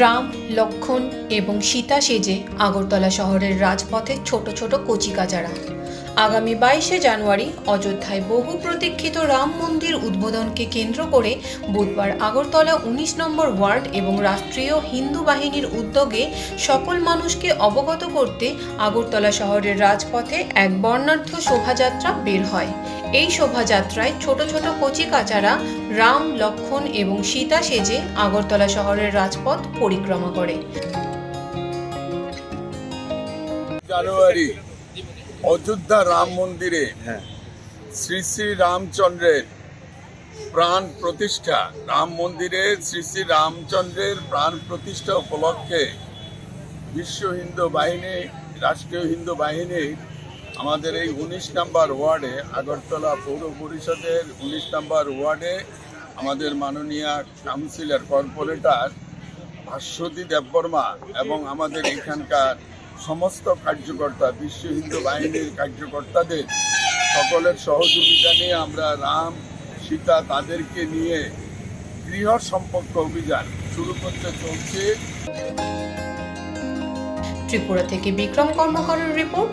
রাম, লক্ষণ এবং সীতা সেজে আগরতলা শহরের রাজপথে ছোট ছোট কচিকাচারা। আগামী বাইশে জানুয়ারি অযোধ্যায় বহু প্রতীক্ষিত রাম মন্দির উদ্বোধনকে কেন্দ্র করে বুধবার আগরতলা উনিশ নম্বর ওয়ার্ড এবং রাষ্ট্রীয় হিন্দু বাহিনীর উদ্যোগে সকল মানুষকে অবগত করতে আগরতলা শহরের রাজপথে এক বর্ণাঢ্য শোভাযাত্রা বের হয়। এই শোভাযাত্রায় ছোট ছোট কচিকাচারা রাম লক্ষণ এবং সীতা সেজে আগরতলা শহরের রাজপথ পরিক্রমা করে। জানুয়ারি অযোধ্যা রাম মন্দিরে শ্রী শ্রী রামচন্দ্রের প্রাণ প্রতিষ্ঠা। রাম মন্দিরে শ্রী শ্রী রামচন্দ্রের প্রাণ প্রতিষ্ঠা উপলক্ষে বিশ্ব হিন্দু বাহিনী রাষ্ট্রীয় হিন্দু বাহিনী আমাদের এই উনিশ নাম্বার ওয়ার্ডে আগরতলা পৌর পরিষদের উনিশ নাম্বার ওয়ার্ডে আমাদের মাননীয় কাউন্সিলর, কর্পোরেটর ভাস্বতী দেববর্মা এবং আমাদের এখানকার সমস্ত কার্যকর্তা, বিশ্ব হিন্দু বাহিনীর কার্যকর্তাদের সকলের সহযোগিতা নিয়ে আমরা রাম, সীতা তাদেরকে নিয়ে গৃহ সম্পর্ক অভিযান শুরু করতে চলছে। ত্রিপুরা থেকে বিক্রম কর্মকারের report